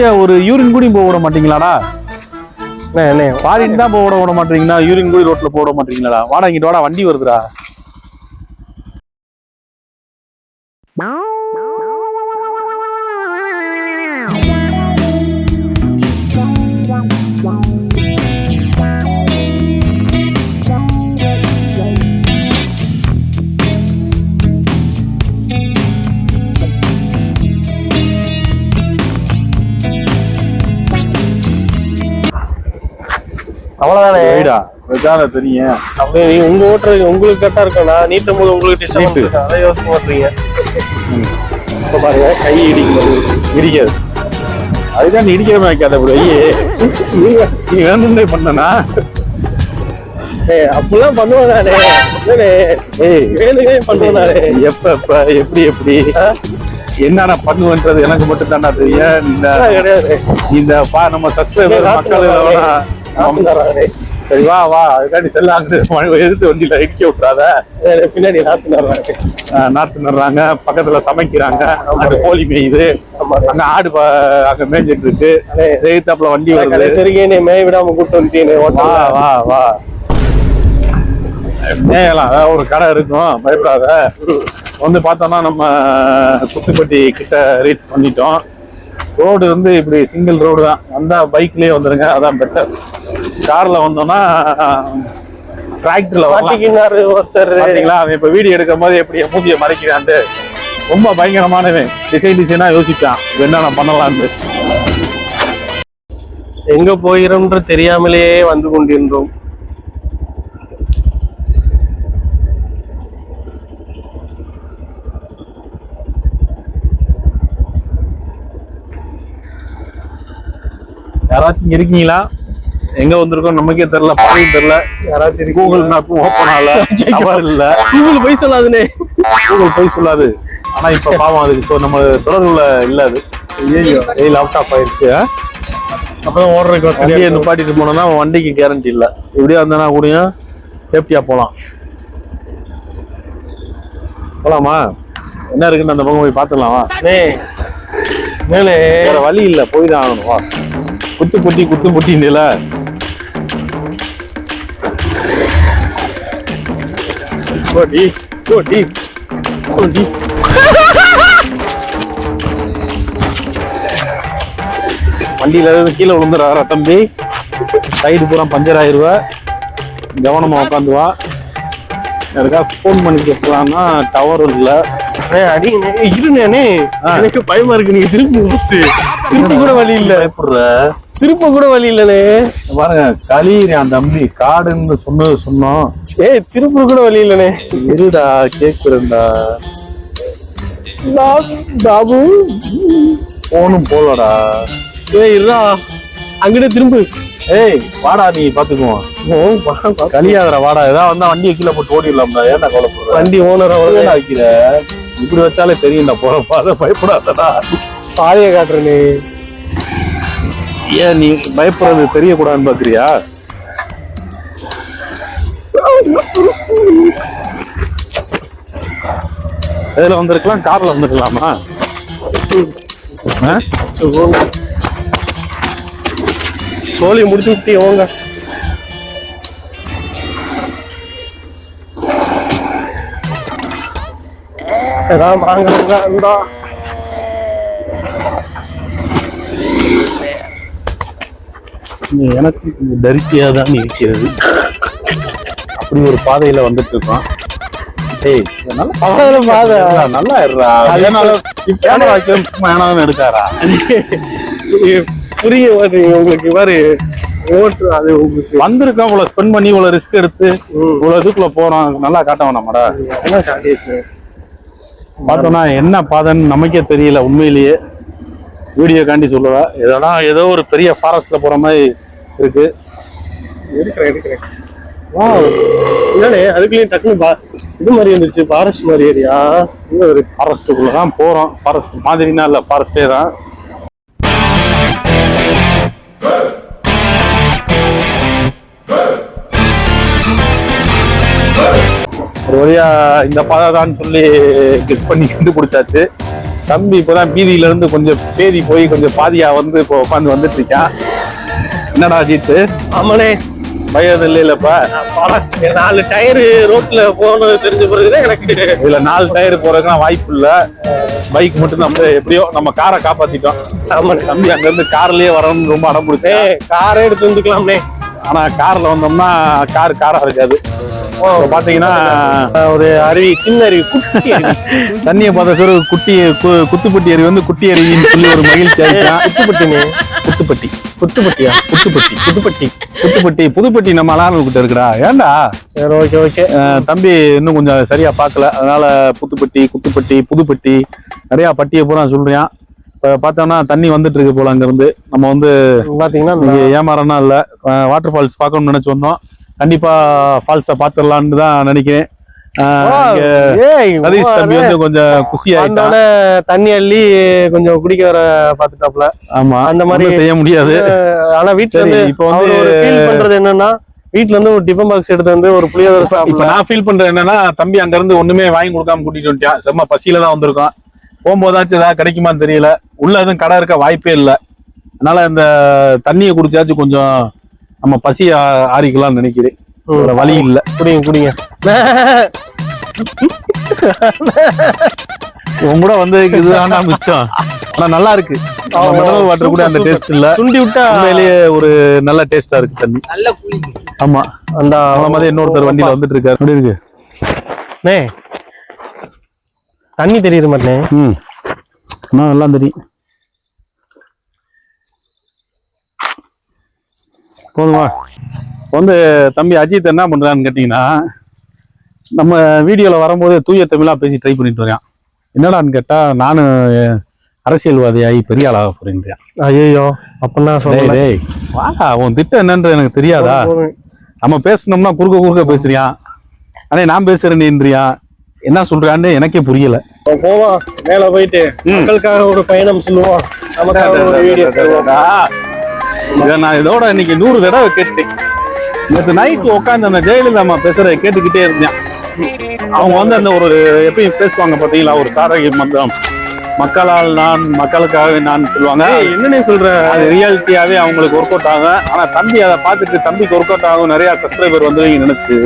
நிம்மதியா ஒரு யூரின் கூடி போக விட மாட்டீங்களாடா? ஃபாரின் தான் போக விட மாட்டீங்களா? யூரின் கூடி ரோட்ல போட மாட்டீங்களாடா? வாடா இங்கிட்டு வாடா வண்டி வருதுடா. அவ்வளவுதானே? வெயிடா வெதான தெரியும் அப்படியே நீங்க உங்க ஓட்டுறது உங்களுக்கு கரெக்டா இருக்கும். நான் நீட்டும் போது உங்களுக்கு டிஸ்டர்ப். இருக்கும் அதை யோசிக்க மாட்டீங்க. இப்ப பாருங்க கை இடிக்கிறது இடிக்காது. அதுதான் நீ இடிக்கிற மாதிரி வைக்காத நீங்க நீ வேணும்னே பண்ணனா? அப்படிலாம் பண்ணுவானே ஏய். வேணுமே பண்ணுவானே எப்ப எப்ப எப்படி எப்படி? என்னென்ன பண்ணுவேன்றது எனக்கு மட்டும் தானே தெரியும்? இந்த பா நம்ம சப்ஸ்கிரைபர் மக்கள் சரி வா வா. அதுக்காண்டி செல்லாங்க எதிர்த்து வண்டியில இடிக்க விட்டுறாத. பின்னாடி தர்றாரு அஹ் நாத்து நடுறாங்க பக்கத்துல சமைக்கிறாங்க. அங்க கோழி மேயுது. அங்க ஆடு அங்க மேய்ஞ்சிட்டு இருக்கு எதிர்த்தாப்புல வண்டி வருது. வரைக்கும் நீ மேய விடாம கூட்டு வந்துட்டீங்க வா வா வா. மேயலாம். ஒரு கடை இருக்கும். பயப்படாத. வந்து பார்த்தோம்னா நம்ம குத்துப்பட்டி கிட்ட ரீச் பண்ணிட்டோம். ரோடு வந்து இப்படி சிங்கிள் ரோடு தான். வந்தா பைக்லயே வந்துருங்க. அதான் பெட்டர் கார்ல வந்தோம்னா டிராக்டர்ல மாட்டிக்கினாரு ஒருத்தர். பாத்தீங்களா? அவன் இப்ப வீடியோ எடுக்கும் போது எப்படி மூஞ்சிய மறைக்கிறான்ட்டு ரொம்ப பயங்கரமானவன். டிசைன் டிசைனா யோசிச்சான். என்னென்ன பண்ணலாம்னு. எங்க போகிறோம்ன்ற தெரியாமலேயே வந்து கொண்டிருந்தோம். யாராச்சும் இருக்கீங்களா? எங்க வந்திருக்கோம் நமக்கே தெரியல பாதையும் தெரியல. யாராச்சும் கூகுள் மேப் ஓப்பன் ஆகல. இல்ல. கூகுள் போய் சொல்லாதுனே. கூகுள் போய் சொல்லாது. ஆனா இப்ப பாவம் அதுக்கு. So நம்ம தொடர்புல இல்ல அது. ஏய் லேப்டாப் ஆயிருச்சு ஆ? அப்பதான் ஓடுறதுக்கு வசதியா நிப்பாட்டிட்டு போனோம்னா வண்டிக்கு கேரண்டி இல்ல. இப்படியே வந்தனா கூடயும் சேஃப்டியா போலாம். போலாமா? என்ன இருக்குன்னு அந்த பக்கம் போய் பாத்துடலாமா அண்ணே, மேலே. வேற வழி இல்ல போய் தான் ஆகணும் குத்து புட்டி குத்து புட்டின்ல கோடி கோடி கோடி வண்டியில கீழே விழுந்துறாரா தம்பி? சைடு பூரா பஞ்சர் ஆயிருவா. கவனமா உட்காந்து வா யாருக்கா ஃபோன் பண்ணி கேட்கலாம்னா டவர் இல்ல இருண்ணே எனக்கு பயமா இருக்கு. நீங்க திருப்பி முடிச்சுட்டு திருப்ப கூட வழி இல்ல. பயப்படுற. திருப்ப கூட வழி இல்லனே பாருங்க களியான் தம்பி காடுன்னு சொன்னது சொன்னோம். ஏய் திருப்ப கூட வழி இல்லனே. இருடா கேக்குறேன்டா பாபு. போனும் போலடா. ஏய் இருடா. அங்கிட்ட திரும்பு. ஏய் வாடா நீ பாத்துக்குவோம். களியாதடா வாடா. ஏதாவது வந்தா வண்டியை கீழே போட்டு ஓடிடலாம்டா. ஏன்டா கவலைப்படுற? வண்டி ஓனர் அவ்வளவு ஏன்டா வைக்கிற? இப்படி வச்சாலே தெரியும்டா போற பாதை பயப்படாதடா. பாதைய காட்டுறனே. ஏன் நீ பயப்படுறது தெரியக்கூடாதுன்னு பாக்குறியா இதுல வந்திருக்கலாம்? கார்ல வந்திருக்கலாமா? ஆ? சோழி முடிச்சு விட்டு ஓங்க ஏதாவது வாங்க இருந்தா எனக்கு கொஞ்சம் தரித்தியா தான் இருக்கிறது. அப்படி ஒரு பாதையில வந்துட்டு இருக்கோம் இது நல்ல அவ்வளவு பாதை. நல்லா இருடா. அதனால கேமரா ஏனாலும் எடுக்காரா? புரிய உங்களுக்கு பாரு ஓட்டு அது உங்களுக்கு வந்திருக்கோம் இவ்வளவு ஸ்பெண்ட் பண்ணி இவ்வளவு ரிஸ்க் எடுத்து இவ்வளவு இதுக்குள்ள போறோம் நல்லா காட்ட வேணாமாடா என்ன காட்டிடுச்சு பார்த்தோம்னா என்ன பாதைன்னு நமக்கே தெரியல உண்மையிலேயே. வீடியோ காண்டி சொல்லுவா? இதெல்லாம் ஏதோ ஒரு பெரிய ஃபாரஸ்ட்ல போற மாதிரி இருக்கு. எடுக்கிறேன் எடுக்கிறேன். வா. என்னடே அதுக்குள்ளேயும் இது மாதிரி இருந்துச்சு ஃபாரஸ்ட் மாதிரி ஏரியா. ஒரு ஃபாரஸ்ட்டுக்குள்ள தான் போறோம். ஃபாரஸ்ட் மாதிரினா இல்ல ஃபாரஸ்டே தான். ஒரு வழியா இந்த பாதை தான் சொல்லி கெஸ் பண்ணி கண்டுபிடிச்சாச்சு. தம்பி இப்பதான் பீதியில இருந்து கொஞ்சம் பேதி போய் கொஞ்சம் பாதியா வந்து இப்போ உட்காந்து வந்துட்டு இருக்கான் என்னடா அஜித் ஆமாண்ணே. பயம் அப்பாடா, என் நாலு டயரு ரோட்ல போனது தெரிஞ்ச பிறகுதான் எனக்கு. இதுல நாலு டயர் போறதுக்குலாம் வாய்ப்பு இல்ல பைக் மட்டும் நம்ம எப்படியோ நம்ம காரை காப்பாத்திட்டோம். ஆமாண்ணே. தம்பி அங்க இருந்து கார்லயே வரணும்னு ரொம்ப அடம் பிடிச்சேன் காரே எடுத்து வந்துக்கலாம்ண்ணே. ஆனா கார்ல வந்தோம்னா கார் காரா இருக்காது. பாத்தீங்கன்னா ஒரு அருவி சின்ன அருவி குட்டி தண்ணியை பார்த்த சொல்ற குட்டி குத்துப்பட்டி அருவி வந்து குட்டி அருவின்னு சொல்லி ஒரு மகிழ்ச்சி ஆயிட்டான் குத்துப்பட்டினே குத்துப்பட்டி. குத்துப்பட்டியா? குத்துப்பட்டி குத்துப்பட்டி குத்துப்பட்டி. புதுப்பட்டி நம்ம அலாரம் கிட்ட இருக்குடா. ஏன்டா? சரி ஓகே ஓகே. தம்பி இன்னும் கொஞ்சம் சரியா பார்க்கல. அதனால புத்துப்பட்டி குத்துப்பட்டி புதுப்பட்டி நிறைய பட்டியை பூரா சொல்றான். பார்த்தோம்னா தண்ணி வந்துட்டு இருக்கு போல அங்க இருந்து நம்ம வந்து பாத்தீங்கன்னா இங்க ஏமாறனா இல்ல. வாட்டர் ஃபால்ஸ் பார்க்கணும்னு நினைச்சு வந்தோம். கண்டிப்பா ஃபால்ஸை பார்த்துடலான்னு தான் நினைக்கிறேன். சதீஷ் தம்பி வந்து கொஞ்சம் குசி ஆயிட்டான். வந்தோடனே தண்ணி அள்ளி கொஞ்சம் குடிக்க வர பாத்துட்டாப்ல ஆமா அந்த மாதிரி செய்ய முடியாது. ஆனா சரி, இருந்து இப்போ வந்து- பண்றது என்னன்னா வீட்ல இருந்து ஒரு டிஃபன் பாக்ஸ் எடுத்து வந்து ஒரு புளியோதரை நான் ஃபீல் பண்றது என்னன்னா தம்பி அங்க இருந்து ஒண்ணுமே வாங்கி கொடுக்காம கூட்டிட்டு வந்துட்டான். செம்ம பசியில தான் வந்திருக்கோம் போகும்போதாச்சும் ஏதாவது கிடைக்குமான்னு தெரியல. உள்ள எதுவும் கடை இருக்க வாய்ப்பே இல்லை. அதனால இந்த தண்ணியை குடிச்சாச்சும் கொஞ்சம் நம்ம பசி ஆ- ஆறிக்கலாம்னு நினைக்கிறேன். வேற வழி இல்ல. குடிங்க குடிங்க. உன் கூட வந்து இதுதான் மிச்சம். ஆனா நல்லா இருக்கு. மினரல் வாட்டர் கூட அந்த டேஸ்ட் இல்ல. சுண்டி விட்டா உண்மையிலேயே ஒரு நல்ல டேஸ்டா இருக்கு தண்ணி. நல்ல ஆமா. அந்த அவன மாதிரி இன்னொருத்தர் வண்டியில வந்துட்டு இருக்காரு. எப்படி இருக்கு? தண்ணி தெரியுது மாட்டே ம். நான் எல்லாம் தெரியும். போதுமா வந்து தம்பி அஜித் என்ன பண்றான்னு கேட்டீங்கன்னா நம்ம வீடியோல வரும்போது தூய தமிழா பேசி ட்ரை பண்ணிட்டு வரான் என்னடான்னு கேட்டா நானும் அரசியல்வாதியாகி பெரிய ஆளாக போறேன் ஐயோ அப்பன்னா டேய் சொல்ல வாடா உன் திட்டம் என்னன்றது எனக்கு தெரியாதா? நம்ம பேசணும்னா குறுக்க குறுக்க பேசுறியான் அண்ணே நான் பேசுறேன்ன்றியான் என்ன சொல்றான்னு எனக்கே புரியல. போவோம் மேல போயிட்டு மக்களுக்காக ஒரு பயணம் சொல்லுவோம் இதை நான் இதோட இன்னைக்கு நூறு தடவை கேட்டேன் நேற்று நைட்டு உட்காந்து அந்த ஜெயலலிதா அம்மா பேசுறத கேட்டுக்கிட்டே இருந்தேன். அவங்க வந்து அந்த ஒரு எப்பயும் பேசுவாங்க பாத்தீங்களா ஒரு தாரகி மந்திரம் மக்களால் நான் மக்களுக்காக நான் சொல்லுவாங்க. என்னண்ணே சொல்ற? அது ரியாலிட்டியாவே அவங்களுக்கு ஒர்க் அவுட் ஆகும். ஆனா தம்பி அதை பார்த்துட்டு தம்பிக்கு ஒர்க் அவுட் ஆகும். நிறைய சப்ஸ்கிரைபர் வந்து நினைச்சு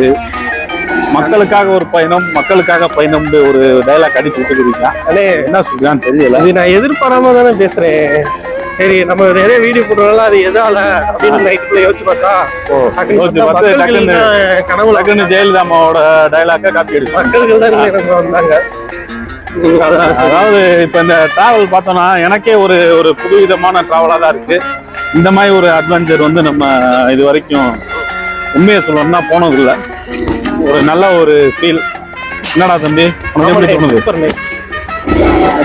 மக்களுக்காக ஒரு பயணம் மக்களுக்காக பயணம்னு ஒரு டைலாக் அடிச்சு விட்டுக்கிறீங்க அண்ணே என்ன சொல்றான்னு தெரியல. அது நான் எதிர்பாராம தானே பேசுறேன். சரி நம்ம நிறைய வீடியோ போடுறோம்ல அது எதால அப்படின்னு நைட்டுக்குள்ள யோசிச்சு பார்த்தா யோசிச்சு பார்த்தா பார்த்து மக்கள்கள் டக்குன்னு தான் கனவுல டக்குன்னு ஜெயலலிதா அம்மாவோட டைலாக்கை காப்பி அடிச்சு மக்கள்கள் தான் வந்தாங்க. அதாவது இப்ப இந்த டிராவல் பார்த்தோம்னா எனக்கே ஒரு ஒரு புதுவிதமான டிராவலா தான் இருக்கு. இந்த மாதிரி ஒரு அட்வென்ச்சர் வந்து நம்ம இது வரைக்கும் உண்மையை சொல்லணும்னா போனது இல்ல ஒரு நல்ல ஒரு ஃபீல் என்னடா தம்பி? உனக்கு எப்படி தோணுது.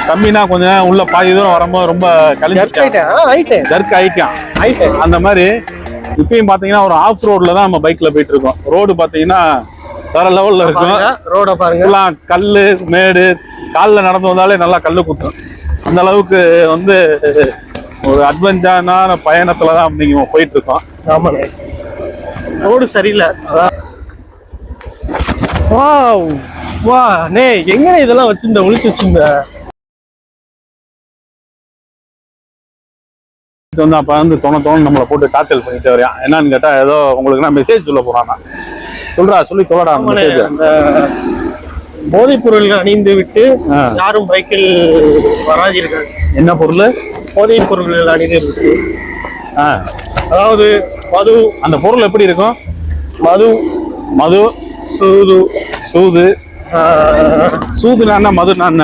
தம்பினா கொஞ்சம் உள்ள பாதி தூரம் வரும்போது ரொம்ப கழிஞ்சிட்டான் ஜர்க் ஆயிட்டான். அந்த மாதிரி இப்பயும் பாத்தீங்கன்னா ஒரு ஆஃப் ரோட்ல தான் நம்ம பைக்ல போயிட்டு இருக்கோம். ரோடு பாத்தீங்கன்னா வேற லெவல்ல இருக்கும். ரோட பாருங்க. கல்லு மேடு காலில் நடந்து வந்தாலே நல்லா கல்லு குத்தும். அந்த அளவுக்கு வந்து ஒரு அட்வென்ச்சரான பயணத்துல தான் நீங்க போயிட்டு இருக்கோம் ஆமாண்ணே ரோடு சரியில்லை. வாவ். வா நே எங்க இதெல்லாம் வச்சிருந்த ஒளிச்சு வச்சிருந்த? வந்து அப்ப வந்து தோண தோணு நம்மளை போட்டு டார்ச்சல் பண்ணிட்டு வரையான் என்னன்னு கேட்டா ஏதோ உங்களுக்கு நான் மெசேஜ் சொல்ல நான். சொல்றா சொல்லி ஆமாண்ணே, மெசேஜ் போதைப் பொருள்கள் அணிந்து விட்டு. யாரும் பைக்கில் வராதீர்கள். என்ன பொருள்? போதைப் பொருள்கள் அணிந்து விட்டு. அதாவது மது. அந்த பொருள் எப்படி இருக்கும்? மது. மது? சூது. சூது. சூது நான் மது நான்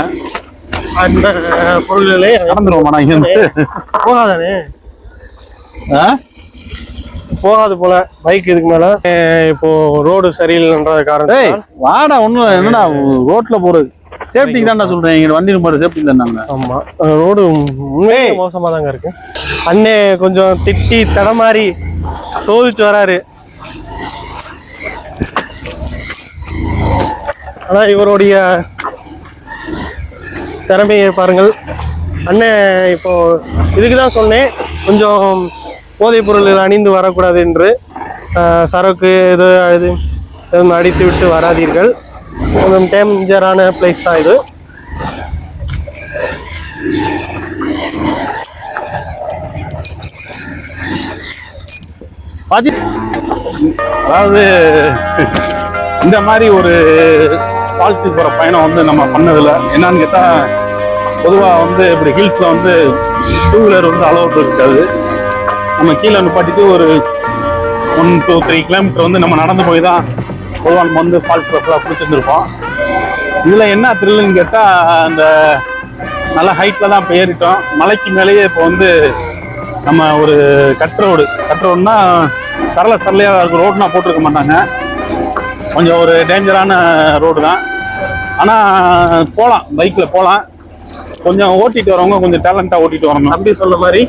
அந்த பொருள்களை நடந்துருவோமா நான் போகாதானே? ஆ? போகாது போல. பைக் இதுக்கு மேல. இப்போ ரோடு சரியில்லைன்ற காரணம் வாடா ஒண்ணும் என்னடா ரோட்ல போறது சேஃப்டிக்கு தான் சொல்றேன். இங்க வண்டி நம்பர் சேஃப்டி தானே ஆமா. ரோடு உண்மையே மோசமா தாங்க இருக்கு. அண்ணே கொஞ்சம் திட்டி தடமாறி சோதிச்சு வராரு. ஆனா இவருடைய திறமையை பாருங்கள். அண்ணன் இப்போ இதுக்கு தான் சொன்னேன். கொஞ்சம் போதைப் பொருள் அணிந்து வரக்கூடாது என்று சரக்கு இது இது எதுவும் அடித்து விட்டு வராதீர்கள். கொஞ்சம் டேஞ்சரான பிளேஸ் தான் இது. அதாவது இந்த மாதிரி ஒரு ஃபால்ஸுக்கு போகிற பயணம் வந்து நம்ம பண்ணதில்ல. என்னன்னு கேட்டால் பொதுவாக வந்து இப்படி ஹில்ஸில் வந்து டூ வீலர் வந்து அலோட் இருக்காது. நம்ம கீழே நிப்பாட்டிட்டு ஒரு ஒன் டூ த்ரீ கிலோமீட்டர் வந்து நம்ம நடந்து போய் தான் பொதுவாக நம்ம வந்து ஃபால்ஸ் ஃபுல்லாக பிடிச்சிருந்துருப்போம் இதில் என்ன த்ரில்லுன்னு கேட்டால் அந்த நல்ல ஹைட்டில் தான் இப்போ ஏறிட்டோம். மலைக்கு மேலேயே இப்போ வந்து நம்ம ஒரு கட் ரோடு கட் ரோடுனா சரள சரளையாக இருக்கும் ரோடுனா போட்டிருக்க மாட்டாங்க. கொஞ்சம் ஒரு டேஞ்சரான ரோடு தான். ஆனால் போகலாம் பைக்கில் போகலாம் கொஞ்சம் ஓட்டிகிட்டு வரவங்க கொஞ்சம் டேலண்ட்டாக ஓட்டிகிட்டு வரணும். அப்படி சொல்ல மாதிரி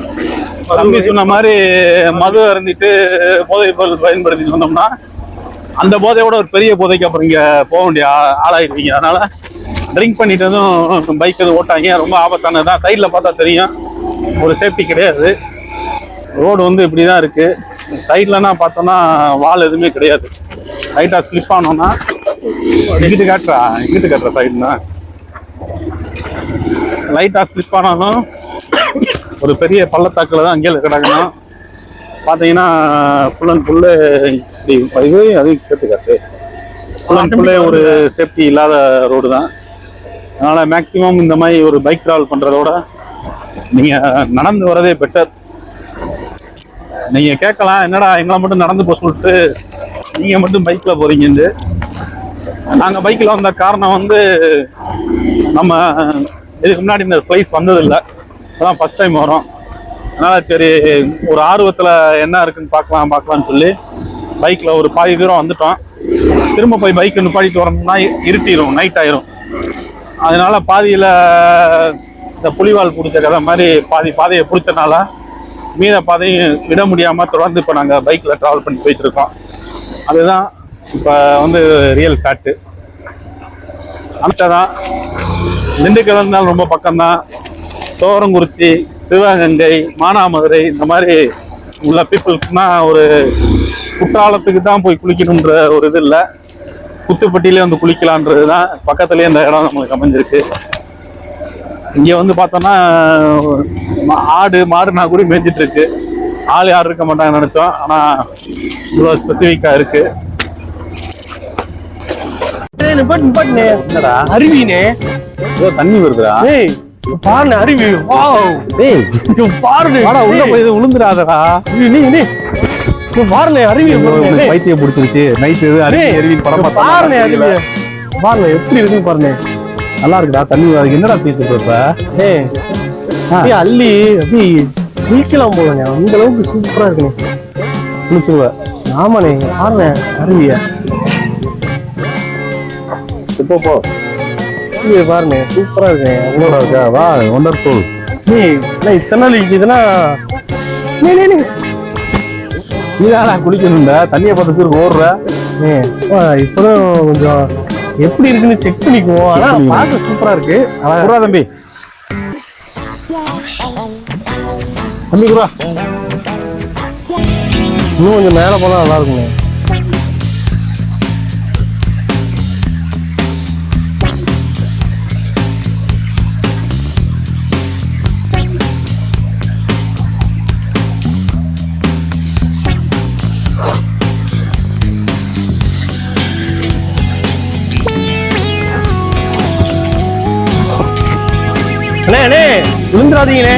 தம்பி சொன்ன மாதிரி மது அருந்திட்டு போதை பொருள் பயன்படுத்திட்டு வந்தோம்னா அந்த போதையோட ஒரு பெரிய போதைக்கு அப்புறம் இங்கே போக வேண்டிய ஆளாயிருவீங்க. அதனால ட்ரிங்க் பண்ணிட்டு எதுவும் பைக் எதுவும் ஓட்டாங்க. ரொம்ப ஆபத்தானது தான் சைடில் பார்த்தா தெரியும். ஒரு சேஃப்டி கிடையாது. ரோடு வந்து இப்படி தான் இருக்கு சைட்லனா பார்த்தோன்னா வால் எதுவுமே கிடையாது. லைட்டாக ஸ்லிப் ஆனோம்னா இங்கிட்டு காட்டுறா இங்கிட்டு காட்டுற சைடுனா லைட்டாக ஸ்லிப் ஆனாலும் ஒரு பெரிய பள்ளத்தாக்கில் தான் அங்கேயே கிடக்கணும் பார்த்தீங்கன்னா ஃபுல் அண்ட் ஃபுல்லு இது அதையும் சேர்த்து காட்டு ஃபுல் அண்ட் ஃபுல்லே ஒரு சேஃப்டி இல்லாத ரோடு தான். அதனால் மேக்ஸிமம் இந்த மாதிரி ஒரு பைக் ட்ராவல் பண்ணுறதோட நீங்கள் நடந்து வரதே பெட்டர் நீங்கள் கேட்கலாம் என்னடா எங்களை மட்டும் நடந்து போக சொல்லிட்டு நீங்கள் மட்டும் பைக்கில் போகிறீங்கன்னு நாங்கள் பைக்கில் வந்த காரணம் வந்து நம்ம இதுக்கு முன்னாடி இந்த ப்ளைஸ் வந்ததில்லை. அதான் ஃபர்ஸ்ட் டைம் வரோம். அதனால் சரி ஒரு ஆர்வத்தில் என்ன இருக்குன்னு பார்க்கலாம் பார்க்கலான்னு சொல்லி பைக்கில் ஒரு பாதி தூரம் வந்துட்டோம். திரும்ப போய் பைக்கு நிப்பாடிட்டு வரோம்னா இருட்டிடும் நைட் ஆயிரும். அதனால் பாதியில் இந்த புலிவால் பிடிச்ச கதை மாதிரி பாதி பாதையை பிடிச்சனால மீத பாதையும் விட முடியாமல் தொடர்ந்து இப்போ நாங்கள் பைக்கில் ட்ராவல் பண்ணி போயிட்டுருக்கோம் அதுதான் இப்போ வந்து ரியல் ஃபேக்ட்டு தான் திண்டுக்கல் இருந்தாலும் ரொம்ப பக்கம்தான். தோரங்குறிச்சி சிவகங்கை மானாமதுரை இந்த மாதிரி உள்ள பீப்புள்ஸ்னால் ஒரு குற்றாலத்துக்கு தான் போய் குளிக்கணுன்ற ஒரு இது இல்லை. குத்துப்பட்டியிலே வந்து குளிக்கலான்றது தான் பக்கத்துலேயே இந்த இடம் நம்மளுக்கு அமைஞ்சிருக்கு. இங்கே வந்து பார்த்தோன்னா ஆடு மாடுனா கூட மேய்ஞ்சிட்டு இருக்கு ஆள் யாரும் இருக்க மாட்டாங்கன்னு நினச்சோம். ஆனால் இவ்வளோ ஸ்பெசிஃபிக்காக இருக்கு. டேய், நிப்பாட்டு நிப்பாட்டுனே. என்னடா? அருவினே. தண்ணி வருதுடா. பாருண்ணே அருவி. வாவ் டேய் பாருண்ணே வாடா உள்ள. போய் இது விழுந்துடாதடா நீ நீ பாருண்ணே அருவி பைத்தியம் பிடிச்சிருச்சு. நைட் இது அருவி படம் பாருண்ணே அருவி. பாருண்ணே எப்படி இருக்குன்னு பாருண்ணே நல்லா இருக்குடா தண்ணி என்னடா பேசிட்டு இப்ப? டேய் அப்படியே அள்ளி அப்படியே குளிக்கலாம் போலங்க. அந்த அளவுக்கு சூப்பரா இருக்குண்ணே குளிச்சுருவ. ஆமாண்ணே பாருண்ணே அருவிய. இப்போ போ. அருவிய பாருண்ணே சூப்பரா இருக்குண்ணே உங்களோட இருக்கா? வா ஒண்டர்ஃபுல் நீ என்ன இத்தனை நாள் இருக்குதுன்னா நீ நீ நீ. நீதானா குளிக்கணும்டா தண்ணியை பார்த்து வச்சிருக்க ஓடுற. அப்பா, இப்பதான் கொஞ்சம் எப்படி இருக்குன்னு செக் பண்ணிக்குவோம். ஆனா பண்ணிக்குவோம். பார்க்க சூப்பரா இருக்கு. ஆனா குறா தம்பி. தம்பி குறா இன்னும் கொஞ்சம் மேல போனா நல்லா இருக்குங்க அண்ணே அண்ணே விழுந்துடாதீங்கண்ணே.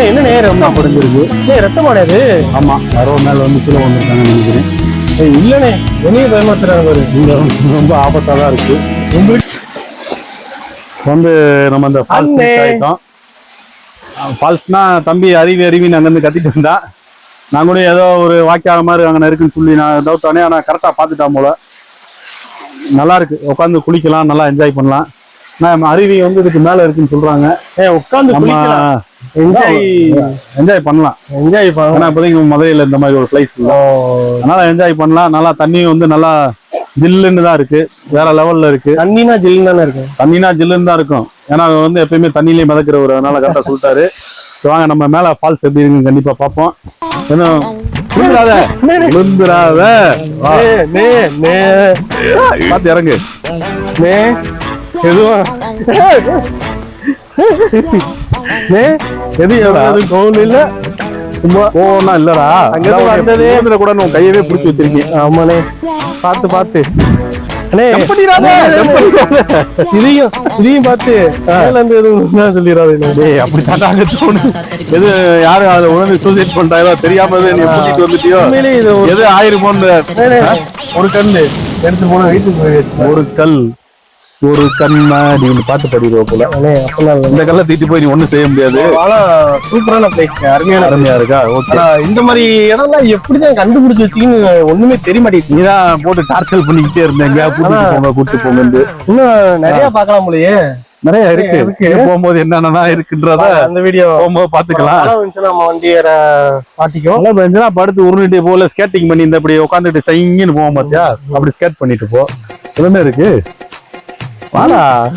என்னண்ணே ரொம்ப படிஞ்சிருக்கு அண்ணே ரத்தமாடே அது ஆமா யாரோ மேல வந்து கீழே வந்துருக்காங்கன்னு நினைக்கிறேன். இல்லண்ணே என்னைய பயமாத்துறாங்க பாரு. இங்க ரொம்ப- ஆபத்தா தான் இருக்கு. உங்களுக்கு வந்து நம்ம அந்த ஃபால்ஸ். ஆயிட்டோம். ஃபால்ஸ்னா தம்பி அருவி அருவின்னு அங்கேருந்து கத்திட்டு இருந்தான் நான் கூட ஏதோ ஒரு வாக்கியாக மாதிரி அங்கே இருக்குன்னு சொல்லி நான் டவுட் ஆனே ஆனால் கரெக்டாக பார்த்துட்டான் போல. நல்லா இருக்கு. உட்காந்து குளிக்கலாம் நல்லா என்ஜாய் பண்ணலாம். நான் அருவி வந்து இதுக்கு மேலே இருக்குன்னு சொல்றாங்க. ஏ உட்காந்து நம்ம என்ஜாய் என்ஜாய் பண்ணலாம். என்ஜாய் ஏன்னா இப்போதைக்கு மதுரையில் இந்த மாதிரி ஒரு பிளேஸ் அதனால என்ஜாய் பண்ணலாம். நல்லா தண்ணி வந்து நல்லா ஜில்லுன்னு தான் இருக்கு. வேற லெவல்ல இருக்கு. தண்ணினா ஜில்லுன்னு தானே இருக்கு தண்ணினா ஜில்லுன்னு தான் இருக்கும். ஏன்னா அவன் வந்து எப்பயுமே தண்ணியிலே மிதக்கிறவர் அதனால கரெக்டாக சொல்லிட்டாரு. வாங்க நம்ம மேல ஃபால்ஸ் எப்படி இருக்குன்னு கண்டிப்பா பார்ப்போம். இன்னும் விழுந்துடாத விழுந்துடாத வா. நே நே நே பார்த்து இறங்கு. நே எதுவும் நே எது எவ்வளோ அது கவுன் இல்ல. போனா இல்லடா. விழுந்துட கூட உன் கையவே பிடிச்சி வச்சிருக்கீங்க ஆமாண்ணே. பார்த்து பார்த்து. இதையும் இதையும் பார்த்து இருந்து எதுவும் என்ன சொல்லிடாதீங்க டேய் அப்படி தாண்டாங்க தோணு எது யாரு அதுல உடனே சூசைட் பண்றாங்களோ தெரியாம நீ கூட்டிட்டு வந்துட்டியோ? எது ஆயிருமோன்னு ஒரு கல்லு எடுத்து போன வச்சு ஒரு கல். ஒரு கண்ணாடின்னு பாட்டு பாடிடுவா போல. இந்த கல்லை தூக்கிட்டு போய் நீ ஒண்ணும் செய்ய முடியாது. ஆனா சூப்பரான பிளேஸ் அருமையான அருமையா இருக்கா? ஓகே. இந்த மாதிரி இடம்லாம் எப்படிதான் கண்டுபிடிச்சு வச்சீங்கன்னு ஒண்ணுமே தெரிய மாட்டேங்குது. நீதான் போட்டு டார்ச்சல் பண்ணிக்கிட்டே இருந்தீங்க கூட்டிட்டு போங்க கூட்டிட்டு போங்கன்னு இன்னும் நிறைய பார்க்கலாம் போலயே. நிறைய இருக்கு. போகும்போது என்னென்ன இருக்குன்றத அந்த வீடியோ போகும்போது பாத்துக்கலாம் நம்ம வண்டி வேற பாட்டிக்கும் நல்லா படுத்து உருண்டுட்டே போல ஸ்கேட்டிங் பண்ணி இந்த அப்படி உட்காந்துட்டு சைங்கன்னு போவோம் பாத்தியா? அப்படி ஸ்கேட் பண்ணிட்டு போ. எல்லாமே இருக்கு. வாடா.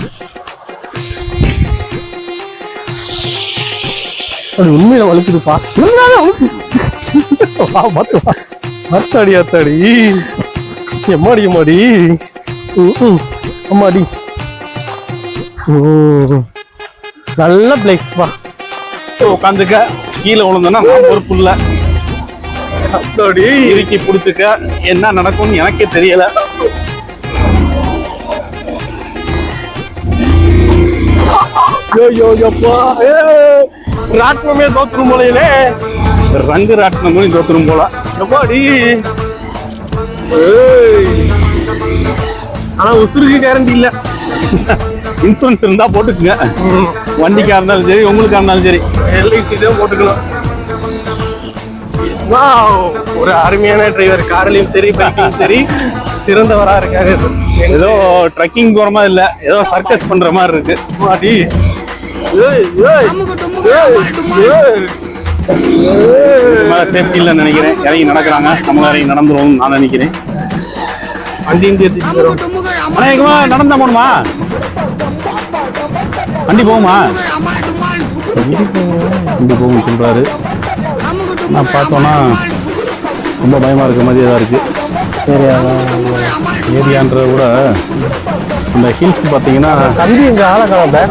அது உண்மையில வலுக்குதுப்பா. வா, மத்து அத்தாடி அத்தாடி. எம்மாடி எம்மாடி. அம்மாடி. ம். நல்ல பிளேஸ்ப்பா. உட்காந்துக்க கீழே விழுந்தோன்னா நான் பொறுப்பு இல்ல. அப்படி இறுக்கி பிடிச்சிக்க என்ன நடக்கும்னு எனக்கே தெரியல. யோ யோ யோப்பா ராட்னமே தோத்துரும் போலையிலே. ரங்கு ராட்டினம் மாதிரி தோத்துரும் போல. ஏய். ஆனா உசுருக்கு கேரண்டி இல்ல. இன்சூரன்ஸ் இருந்தா போட்டுக்குங்க. வண்டிக்கா இருந்தாலும் சரி உங்களுக்கா இருந்தாலும் சரி. எல்ஐசி தான் போட்டுக்கலாம் ஒரு அருமையான டிரைவர் கார்லயும் சரி பைக்லயும் சரி. சிறந்தவரா இருக்காரு. ஏதோ ட்ரக்கிங் போற மாதிரி இல்ல. ஏதோ சர்க்கஸ் பண்ற மாதிரி இருக்கு. ஏய் ஏய் சேஃப்டி இல்லைன்னு நினைக்கிறேன். இறங்கி நடக்கிறாங்க. நம்மளும் இறங்கி நடந்துருவோம் நான் நினைக்கிறேன். வண்டியும் தேர்த்திட்டு நடந்தா போகணுமா? வண்டி போகுமா? வண்டி போகும் சொல்றாரு. நான் பார்த்தோன்னா ரொம்ப பயமா இருக்க மாதிரியே தான் இருக்கு. ஏரியான்றத கூட இந்த ஹில்ஸ் பார்த்தீங்கன்னா தம்பி இங்கே ஆளை காணல